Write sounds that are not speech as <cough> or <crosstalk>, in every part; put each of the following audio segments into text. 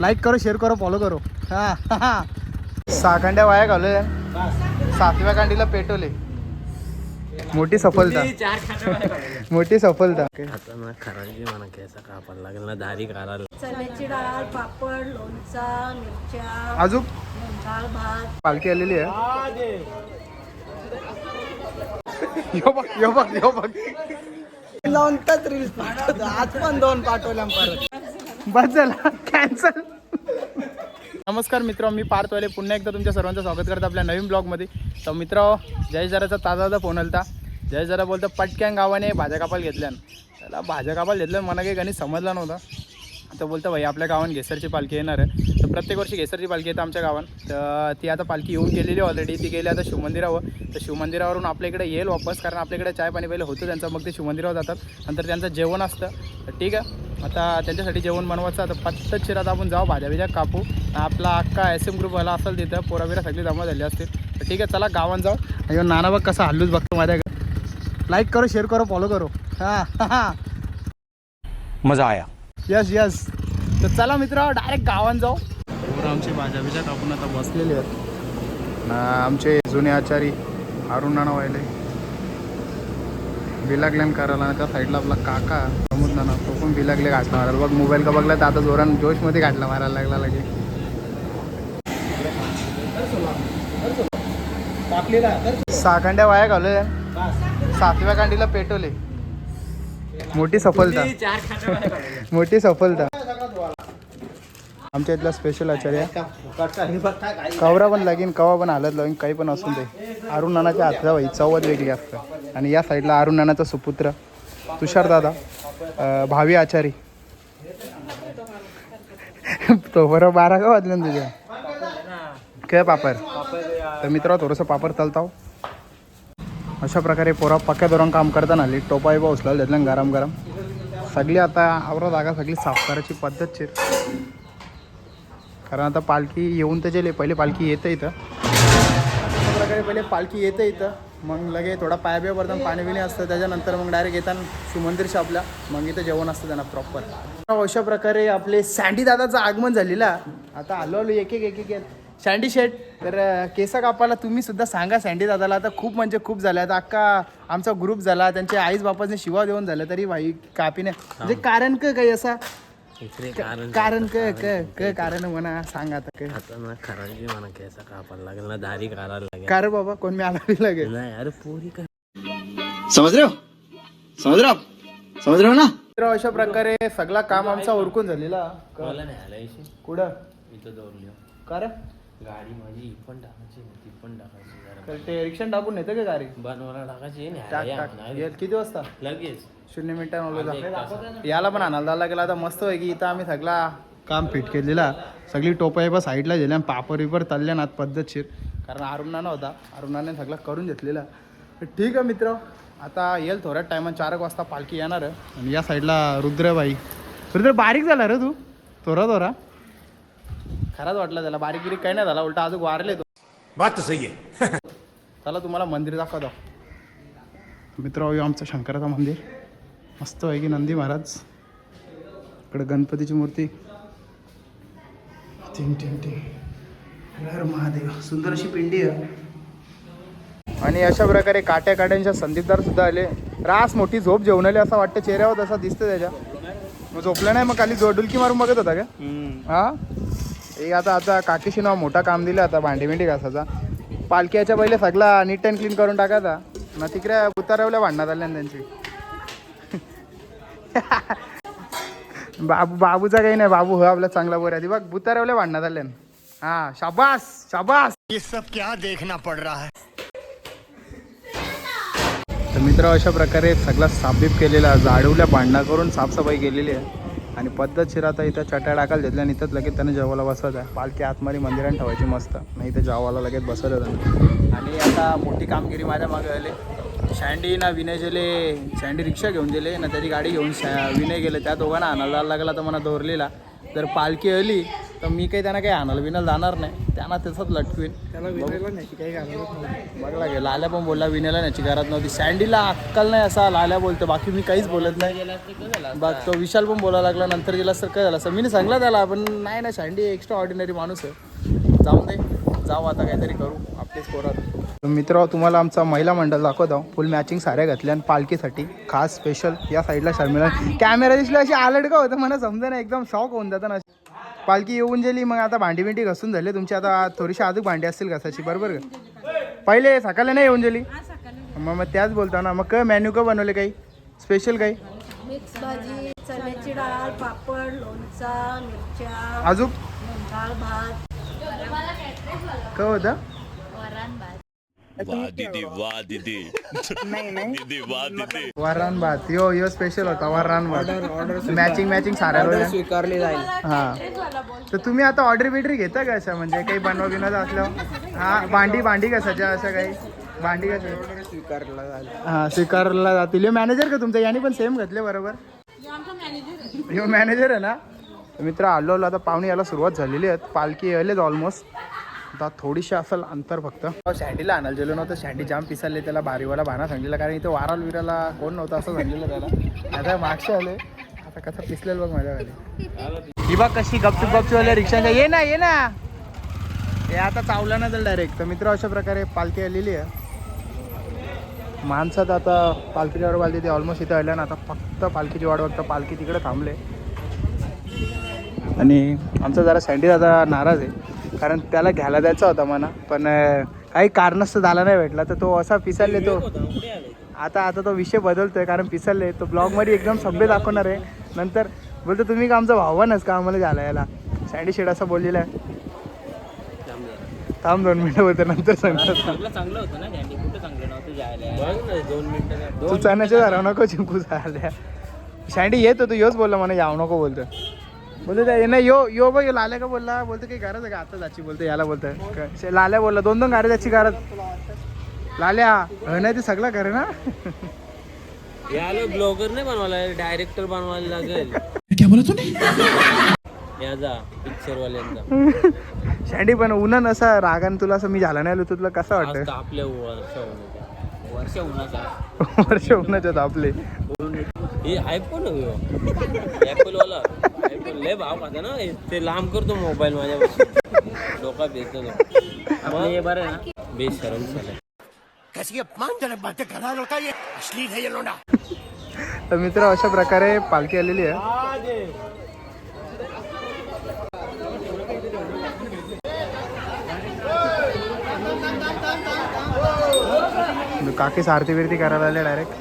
Like करो share करो follow करो. हा हा. सहा कांड्या वाया घालवल्या सातव्या कांडीला पेटवले मोठी सफलता. मोठी सफलता. आता ना खरांची म्हणा केसा कापायला लागेल ना दारी काढायला. चण्याची डाळ पापड लोणचा मिरच्या अजून? पालखी आलेली आहे. यो बघ यो बघ यो बघ. दोन तास रील्स पाठवतो. आज पण दोन पाठवल्या परत. बस झाला. कॅन्सल नमस्कार मित्र मी पार्थवाले पुन्हा एकदा तुमच्या सर्वांचं स्वागत करतो आपल्या नवीन ब्लॉगमध्ये. तर मित्र जय जराचा ताजा ताजा फोन आलता. जय जरा बोलतो पटक्यान गावाने भाज्या कापायला घेतल्यान. त्याला भाज्या कापायला घेतल्या मला काही गणित समजला नव्हता. तर बोलतं भाई आपल्या गावात घेसरची पालखी येणार आहे. प्रत्येक वर्षी घेसरची पालखी येते आमच्या गावात. तर ती आता पालखी येऊन गेलेली ऑलरेडी ती गेली आता शिवमंदिरावर. तर शिवमंदिरावरून आपल्या इकडे येईल वापस कारण आपल्याकडे चाय पाणी पहिले होतं त्यांचं मग ते शिवमंदिरावर जातात. नंतर त्यांचं जेवण असतं. तर ठीक आहे. आता त्यांच्यासाठी जेवण बनवायचं आता पत्तच शिरात आपण जाऊ. भाज्या बिज्या कापू. आपला अख्खा एस एम ग्रुप वाला असेल तिथं पोराबिरा सगळी जमा झाली असतील. तर ठीक आहे चला गावात जाऊ. अयो नाना बघ कसा हल्लूच बघतो माझ्याकडे लाईक करो शेअर करो फॉलो करो. हां हां मजा आया. यस यस तर चला मित्र डायरेक्ट गावात जाऊ. बरोबर आमची भाज्या कापून आता बसलेली आहेत. ना आमचे जुने आचारी अरुण नाना व्हायले. बिलागल्यान करायला ना त्या साईडला आपला काका प्रमोद नाना तो पण बिलागले घाटला मारायला. बघ मोबाईल का बघला तर आता जोरान जोशमध्ये घाटला मारायला लागला लगे. सहा कांड्या वाया घालवल्या सातव्या कांडीला पेटवले. मोठी सफलता. मोठी सफलता. आमच्या इथला स्पेशल आचार्य. कवरा पण लागेन कवा पण हालत लागेन काही पण असून ते अरुण नानाच्या हातचा भाई चवच वेगळी असतं. आणि या साईडला अरुण नानाचा सुपुत्र तुषार दादा भावी आचारी. तो बरं बारा का वाजलं ना तुझ्या? काय पापर तर मित्र थोडंसं पापर चालताव अशा प्रकारे पोरा पक्क्या धोरण काम करताना आली टोपाई पाऊस उचला त्यातल्या गरम गरम. सगळी आता आवरा जागा सगळी साफ करायची पद्धतशीर. कारण आता पालखी येऊन तर गेले पहिले पालखी येतं इथं. अशा प्रकारे पहिले पालखी येतं इथं. मग लगे थोडा पाय बिया पडताना पाणी बिणी असतं त्याच्यानंतर मग डायरेक्ट येताना शिवमंदिर आपल्या मग इथं जेवण असतं त्यांना प्रॉपर अशा प्रकारे आपले सँडी दादाचं आगमन झालेला. आता आलो आलो एक एक एक एक. सँडी शेट तर केसा कापायला तुम्ही सुद्धा सांगा सँडी दादाला. आता खूप म्हणजे खूप झालं. आता अख्खा आमचा ग्रुप झाला. त्यांच्या आईच बापाने शिवा देऊन झालं तरी भाई कापीने. म्हणजे कारण क काही असा इकडे कारण कारण क क क कारण म्हणा सांग आता क. आता ना खरांची म्हणा केसा कापायला लागेल ना दारी काढायला लागेल. का रे बाबा कोण मी आला लागेल? नाही अरे पोरी काय समज रे हो? समज रे हो आप? समज रे हो ना? तर अशा प्रकारे सगळा काम आमचा उरकून झालेला. मला नाही कुठं? इथं दौरली का रे? गाडी माझी ही पण टाकायची ती पण टाकायची जरा. तर ते रिक्षा टाकून येतं का गाडी? बनवायला टाकायची टाक टाक. किती वाजता? लगेच. शून्य तासात. याला पण आणायला जायला गेला आता मस्त आहे की इथं आम्ही सगळा काम फिट केलेला. सगळी टोपाई बा साईडला गेल्या पापड बिपर तल्ल्या नात पद्धतशीर कारण अरुणाना होता अरुणाने सगळा करून घेतलेला. तर ठीक आहे मित्र आता येईल थोड्याच टायमात चार एक वाजता पालखी येणार. आणि या साईडला रुद्रबाई. रुद्र बारीक झाला रे तू. थोरा थोरा खराच वाटला त्याला बारीक बिरीक काही नाही झाला उलटा अजून वारले तो. बात तो सही है <laughs> चला तुम्हाला मंदिर दाखवतो. मित्र हो आमचं शंकराचं मंदिर. मस्त आहे की नंदी महाराज? इकडे गणपतीची मूर्ती. टिंग टिंग टिंग. महादेव. सुंदर अशी पिंडी आहे. आणि अशा प्रकारे काट्या काट्यांच्या संदीपदार सुद्धा आले. रास मोठी झोप जेवणाली असं वाटतं. चेहऱ्यावर तसा दिसतं त्याच्या. मग झोपलं नाही मग खाली जो डुलकी मारून बघत होता का? हा? एक आता आता काकीशी नाव मोठा काम दिलं आता भांडी बिंडी घासाचा पालख्याच्या पहिले सगळा नीट अँड क्लीन करून टाकायचा. ना तिकडे उतारवल्या भांडणात आल्या त्यांची. बाबू बाबूचा काही नाही बाबू हो आपला चांगला बोर आहे. बघ बुतारवल्या भांडणात आल्या हा शाबास शाबास. ये सब क्या देखना पड़ रहा है? तर मित्र अशा प्रकारे सगळा साफबीप केलेला झाडवल्या भांडणा करून साफसफाई केलेली आहे. आणि पद्धतशीर आता इथं चट्या टाकायला घेतल्या आणि इथंच लगेच त्याने जेवायला बसवायचं आहे. पालखी आतमध्ये मंदिरात ठेवायची मस्त. नाही इथं जेवायला लगेच बसवलं त्यांना. आणि आता मोठी कामगिरी माझ्या मागे आले शँडी ना विनय गेले शँडी रिक्षा घेऊन गेले ना त्याची गाडी घेऊन शा विनय गेले. त्या दोघांना आणायला लागला तर मला दोरलेला. जर पालखी आली तर मी काही त्यांना काही आणायला बिनायला जाणार नाही. त्यांना त्याचाच लटकवीन. त्याला विनायला नाही काही घालत बघला गे लाल्या पण बोलला विनेला न्याची गरज नव्हती. सँडीला अक्कल नाही असा लाल्या बोलतो. बाकी मी काहीच बोलत नाही. बघ तो विशाल पण बोलायला लागला नंतर गेला सर काय झालं असं मी सांगला त्याला पण नाही ना सँडी एक्स्ट्रा ऑर्डिनरी माणूस आहे. जाऊ दे जाऊ आता काहीतरी करू आपलीच पोरात मित्र तुम्हाला आमचा महिला मंडळ दाखवतो फुल मॅचिंग साड्या घातल्या आणि पालखीसाठी खास स्पेशल या साईडला शर्मिला. कॅमेरा दिसला अशी आलट का होतं मला समजा ना एकदम शॉक होऊन जातं ना. पालखी येऊन गेली मग आता भांडी बिंडी घसून झाली. तुमची आता थोडीशी अजून भांडी असतील घसाची बरोबर? का पहिले सकाळला नाही येऊन गेली? मग मग त्याच बोलतो ना मग काय मेन्यू का बनवले काही? स्पेशल काही? मिक्स भाजी चण्याची डाळ पापड लोणचा मिरच्या अजून डाळ भात. काय होतं? वरण भात. यो यो स्पेशल होता वरण भात. मॅचिंग मॅचिंग साड्या स्वीकारली जाईल. हा. तर तुम्ही आता ऑर्डर बिर्डर घेता का अशा म्हणजे काही बनवा बिनवत असल्यावर हा भांडी भांडी कशाच्या अशा काही? भांडी कशा स्वीकारला जाईल. हा स्वीकारला जातील. यो मॅनेजर का तुमचा? याने पण सेम घातले बरोबर? यो मॅनेजर आहे. ना? मित्र आलो आलो. आता पाहुणे यायला सुरुवात झालेली आहेत. पालखी यायलेच ऑलमोस्ट आता थोडीशी असेल अंतर फक्त. शँडीला आणायला गेलो नव्हतं शँडी जाम पिसाले त्याला बारीवाला भाना सांगितलं कारण इथं वाराल विराला कोण नव्हतं असं सांगितलं त्याला. आता मागचे आले आता कसं पिसलेलं बघ माझ्याकडे ही बघ कशी गपचूप गपचूप आले रिक्षाच्या ये ना ये ना. हे आता चावला ना तर डायरेक्ट तर मित्र अशा प्रकारे पालखी आलेली आहे. माणसात आता पालखीची वाट पालखी ते ऑलमोस्ट इथं आल्या ना आता फक्त पालखीची वाट बघता पालखी तिकडे थांबले. आणि आमचा जरा सँडी दादा नाराज आहे. कारण त्याला घ्यायला द्यायचा होता म्हणा. पण काही कारणास्तव झाला नाही भेटला. तर तो असा पिसालले तो. आता आता तो विषय बदलतोय कारण पिसालले तो ब्लॉगमध्ये एकदम सभ्य दाखवणार आहे. नंतर बोलतो तुम्ही का आमचा भावानच का आम्हाला घ्यायला याला सँडी शेड असं बोललेलं आहे. थांब दोन मिनटं बोलतो नंतर सांगतात चांगलं होतं ना कुठं चांगलं नव्हतं जायला दोन मिनिटं तू झाला नको चिंकू झाल्या. सँडी येत होतो योच बोलला मला याव नको बोलतो बोलतो त्या नाही यो यो बघ यो लाल्या का बोलला? बोलतो काही गरज आहे का आता जाची बोलतो याला बोलतोय. लाल्या बोलला दोन दोन गाड्या त्याची गरज. लाल्या अं, नाही ते सगळं करे ना. याला ब्लॉगर नाही बनवायला डायरेक्टर बनवायला लागेल. याचा पिक्चर वाल्यांचा सँडी पण उन्हा नसा रागान तुला असं मी झाला नाही आलो तुला कसं वाटतं आपल्या वर्ष उन्हाचा वर्ष उन्हाचा <laughs> वर्ष उन्हाच्यात आपले. हे आयफोन वाला. लय भाव खाता ना. ते लांब करतो मोबाईल माझ्या डोका बेचतो तो हे बरं ना. बेशरम झालं. अपमानजनक बातें कर ये. लोडा. तर मित्र अशा प्रकारे पालखी आलेली आहे. काकी सारथी बिरती करायला आले डायरेक्ट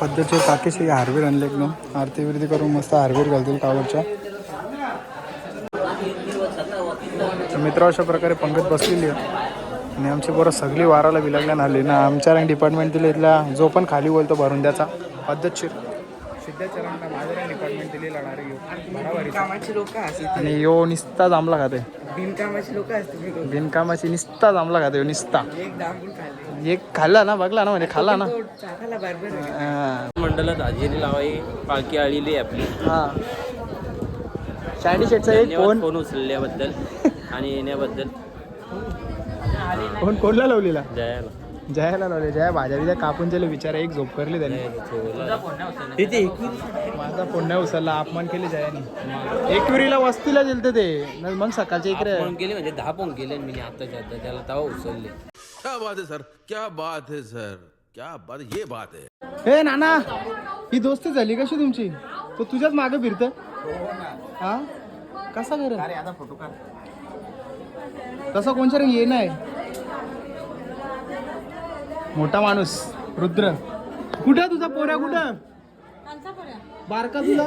पद्धतशीर काकीशी हारवीर आणले एकदम. आरती बिरती करून मस्त हारवीर घालतील तर मित्र अशा प्रकारे पंगत बसलेली आहे. आणि आमची बरं सगळी वाराला विलगल्या आली. ना आमच्या रँग डिपार्टमेंट दिले इथला जो पण खाली बोलतो भरून त्याचा पद्धतशीर डिपार्टमेंट दिली आणि यो निस्ता जांभला खाते. बिनकामाची लोक बिनकामाची निस्ता जांभला खाते यो निस्ता. एक दाबून खाल्ले ना बघला ना म्हणजे खाल्ला ना. हा. मंडळात हजेरी लावाई पालखी आलेली आपली. हा. शँडी शेटचा एक फोन. फोन उचलल्याबद्दल आणि येण्याबद्दल. फोन कोणला लावलेला? जयाला. जयाला लावले. जया भाज्या बिजा कापून दिले विचार एक झोप करली त्याने. तिथे माझा फोन नाही उचलला. अपमान केले जयाने. एकविरीला वस्तीला दिलते ते. न- मग सकाळच्या इकडे. फोन केले म्हणजे दहा फोन केले मी आताच्या आता त्याला तवा उचलले. क्या बात है सर? क्या बात है सर? क्या बात ये बात है। हे नाना ही दोस्ती झाली कशी तुमची? तो तुझ्याच मागे फिरत? हा? कसा कर आता फोटो तसा कोणच्या रंग ये नाही मोठा माणूस रुद्र. कुठं तुझा पोऱ्या कुठं? बारका तुझा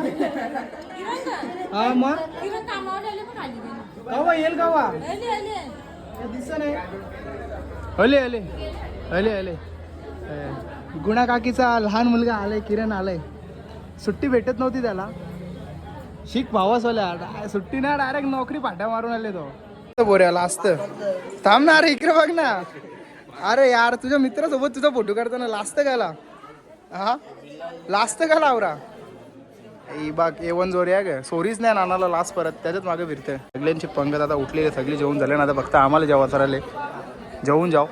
हा मग? कवा येईल कवा? अले अले अले अले गुणा काकीचा लहान मुलगा आलाय किरण आलाय. सुट्टी भेटत नव्हती त्याला. शिक भावासोल्या सुट्टी ना डायरेक्ट नोकरी पाट्या मारून आले तो. बोऱ्याला असत. थांब ना अरे इकडे बघ ना. अरे यार तुझ्या मित्रासोबत तुझा फोटो काढताना लास्ट गाला हा? लास्ट का लावरा ई बघ ए वन जोरी आहे ग. सोरीच नाही नानाला लास्ट परत. त्याच्यात मागे फिरते सगळ्यांची पंगत आता उठलेली सगळी जेवण झाले ना आता फक्त आम्हाला जेवा चालले जेवून जाऊ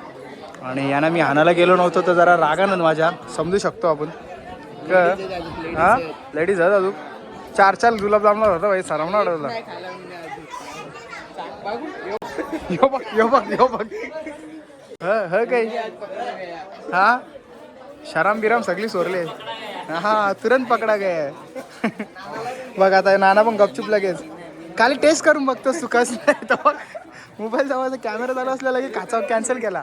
आणि यांना मी हाणायला गेलो नव्हतो तर जरा रागानं माझ्या. समजू शकतो आपण. क हा? लेडीज आहेत अजून. चार चार गुलाबजामणार होता भाई सरावणार होता यो बघ यो बघ यो बघ. ह ह काही? हा? शराम बिराम सगळी सोरले. हा तुरंत पकडा गे. बघ आता नाना पण गपचूप लगेच. खाली टेस्ट करून बघतो सुकाच नाही तर मोबाईल जवळ कॅमेरा चालू असलेला की काचा कॅन्सल केला.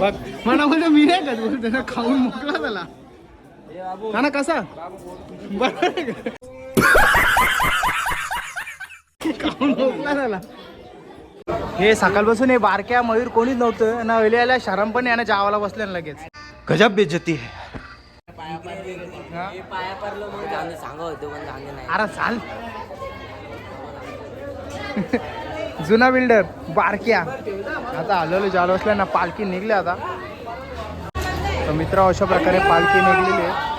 बघ म्हणा बोलतो मी नाही का खाऊन मोकळा झाला. नाना कसा? बरोबर? खाऊन मोकळा झाला. हे सकाळपासून हे बारक्या मयूर कोणीच नव्हतं. ना वेळेला शरम पण यानं जावाला बसल्या लगेच. गजब बेजती आहे पाया पडलो मग जाणे सांगा होतो पण जाणे नाही. अरे चाल. जुना बिल्डर बारक्या. आता आलेलो जालो असल्या ना पालखी निघली आता. तर मित्र अशा प्रकारे पालखी निघलेली आहे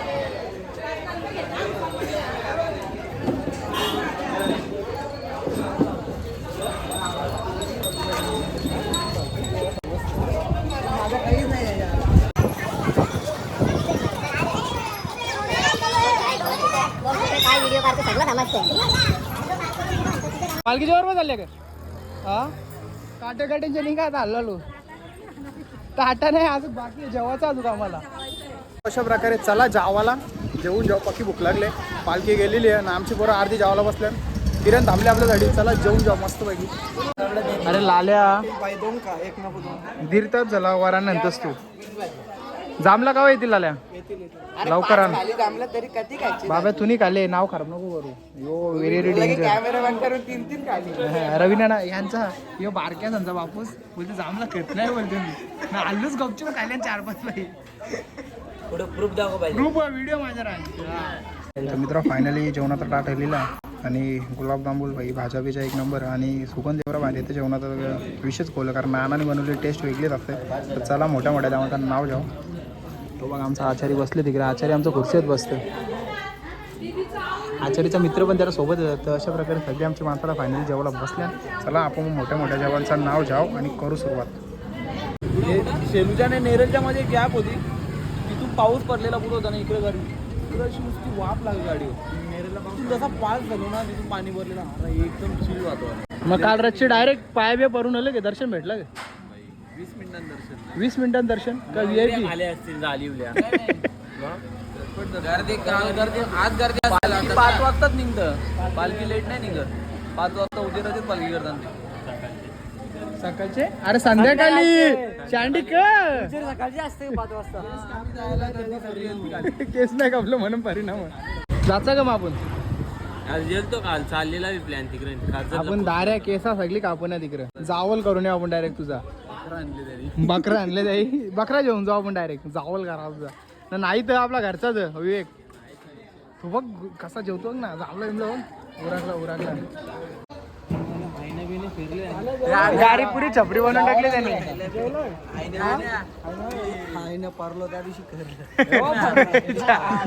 काय व्हिडिओ पालखीच्या बरोबर चालले का? हा? काटे काटेंचे नाही का आता हल्लो ताटा नाही अजून बाकी आहे, जेवायचं अजून आम्हाला. अशा प्रकारे चला जावाला. जेवून जाऊ पक्की भूक लागले. पालखी गेलेली आहे आणि आमची पोरं अर्धी जावाला बसल्या. किरण थांबले आपल्यासाठी चला जेवून जाऊ मस्त पैकी अरे लाल्या. दीड तास झाला वरानंतरच तू. जामला का हो येतील लाल्या लवकर आण. जमलं तरी कधी खायची बाबा तुम्ही खाल्ले नाव खराब नको करू. यो व्हेरी व्हेरी डेंजर कॅमेरा बंद करून तीन तीन खाली. रवीना यांचा यो बारक्या संचा बापूस. बोलते जामला करत नाही बोलते मी. ना आल्लूच गपचूप खाल्ल्या चार पाच पाहिजे पुढे प्रूफ दाखव पाहिजे ग्रुप व्हिडिओ माझ्या तर मित्र फायनली जेवणाचा ताट ठेवलेला आणि गुलाबजामुन भाई भाज्या बिजा एक नंबर आणि सुगंध एवढा भारी येते जेवणाचा विशेष खोलं कारण नानाने बनवलेली टेस्ट वेगळीच असते. तर चला मोठ्या मोठ्या जेवणाचं नाव जाऊ तो बघ आमचा आचारी बसले तिकडे. आचारी आमचं खुर्चीत बसतं आचारीचा मित्र पण त्याला सोबत येतात तर अशा प्रकारे सगळी आमची माणसाला फायनली जेवायला बसल्या चला आपण मोठ्या मोठ्या जेवणाचं नाव जाऊ आणि करू सुरुवात. शेलूच्या आणि नेरलच्या मध्ये गॅप होती. तिथून पाऊस पडलेला पुढे होता ना इकडे गाडी. इकडे अशी नुसती वाफ लागली गाडीवर. तिथून जसा पास झालो ना तिथून पाणी भरलेलं. अरे एकदम चिल वातावरण. मग काल रातची डायरेक्ट पाय बे परून आलं की दर्शन भेटलं का? वीस मिनिटांत दर्शन वीस मिनिटांत दर्शन का व्ही आय पी आले असतील जालिवल्या गर्दी गर्दी आज गर्दी पालखी पाच वाजताच निघतं. पालखी लेट नाही निघत. पाच वाजता उजेराचीच पालखी करतात सकाळचे? अरे संध्याकाळी. चांडी कर सकाळची असते पाच वाजता? <laughs> केस नाही कापलं म्हणून परिणाम जाचा का मग आपण? आज गेलतो काल चाललेला बी प्लॅन तिकडे. आपण दाऱ्या केसा सगळी कापून तिकडे. जावल करून येऊ आपण डायरेक्ट तुझा. बकरा आणले जाई बकरा जेवून जाऊ आपण डायरेक्ट जावल करा नाही तर आपला घरचाच विवेक. तू बघ कसा जेवतो ना. जावला बिमला बघ उराकला उराकला. गाडी पुरी छपरी बनवून टाकली त्यांनी. आईनं पारलो त्या दिवशी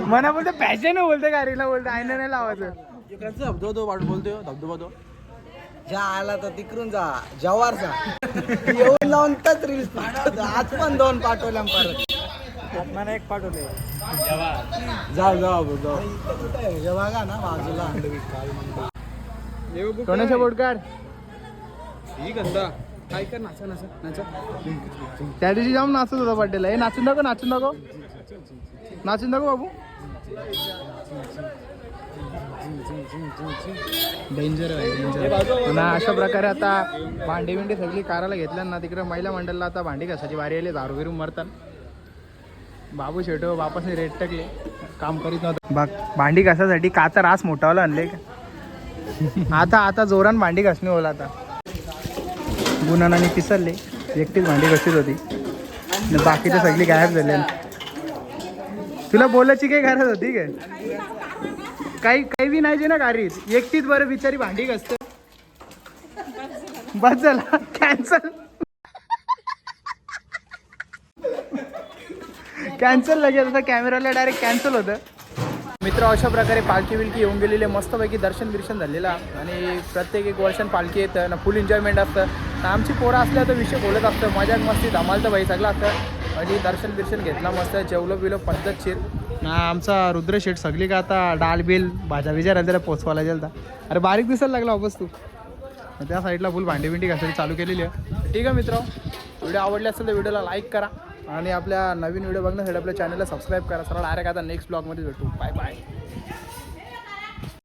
मना बोलतो पॅशन बोलते गाडीला बोलतो. आयना नाही लावायचं. धबधबा तो वाट बोलतोय धबधबा तो. ज्या आला तर तिकडून जा जवार जा. येऊन जाऊन त्याच रील्स पाठवतो. आज पण दोन पाठवल्या परत. मला एक पाठवले. जाऊ जाऊ जाऊ जेव्हा का ना बाजूला. कोणाच्या बोटकार ही गंदा काय कर नाचा नाचा नाचा. त्या दिवशी जाऊन नाचत होता बड्डेला हे नाचून दाखव नाचून दाखव. नाचून दाखव बाबू. डेंजर आहे डेंजर ना अशा प्रकारे आता भांडी बिंडी सगळी काराला घेतल्या ना तिकडे महिला मंडळला आता भांडी घासाची वारी आली दारू बिरू मरतात. बाबू शेटो बापासने रेट टाकले. काम करीत नव्हतं. बा भांडी घासासाठी काचा रास मोठावला आणले. का आता आता जोरान भांडी घासणी होला आता. गुणानाने पिसरले एकटीच भांडी घासीत होती. बाकीचे सगळी गायब झाले. तुला बोलायची काही गरज होती काय? काही काही बी नाही जे ना गाडी एकटीच बरं बिचारी भांडी घासते. बस झाला. कॅन्सल कॅन्सल लगेच आता कॅमेराला डायरेक्ट कॅन्सल होतं. मित्र अशा प्रकारे पालखी विलकी येऊन गेलेले मस्तपैकी दर्शन बिर्शन झालेलं आणि प्रत्येक एक वर्षान पालखी येतं ना फुल एन्जॉयमेंट असतं. ना आमची पोरं असल्या तर विषय बोलत असतं. मजाक मस्ती धमाल तर बाई सगळं असतं. आणि दर्शन बिर्शन घेतला मस्त. जेवलो बिलो पद्धतशीर. ना आमचा रुद्र शेठ सगळी का आता डाल बिल भाज्या बिजा राहिल्या पोचवायला पोचवायला गेलता. अरे बारीक दिसायला लागला वापस तू. त्या साईडला फुल भांडी बिंडी घासायला चालू केलेली आहे. ठीक आहे मित्र व्हिडिओ आवडले असेल तर व्हिडिओला लाईक करा आणि आपल्या नवीन व्हिडिओ बघण्यासाठी आपल्या चॅनलला सबस्क्राईब करा. सरळ डायरेक्ट आता नेक्स्ट ब्लॉगमध्ये भेटू. Bye bye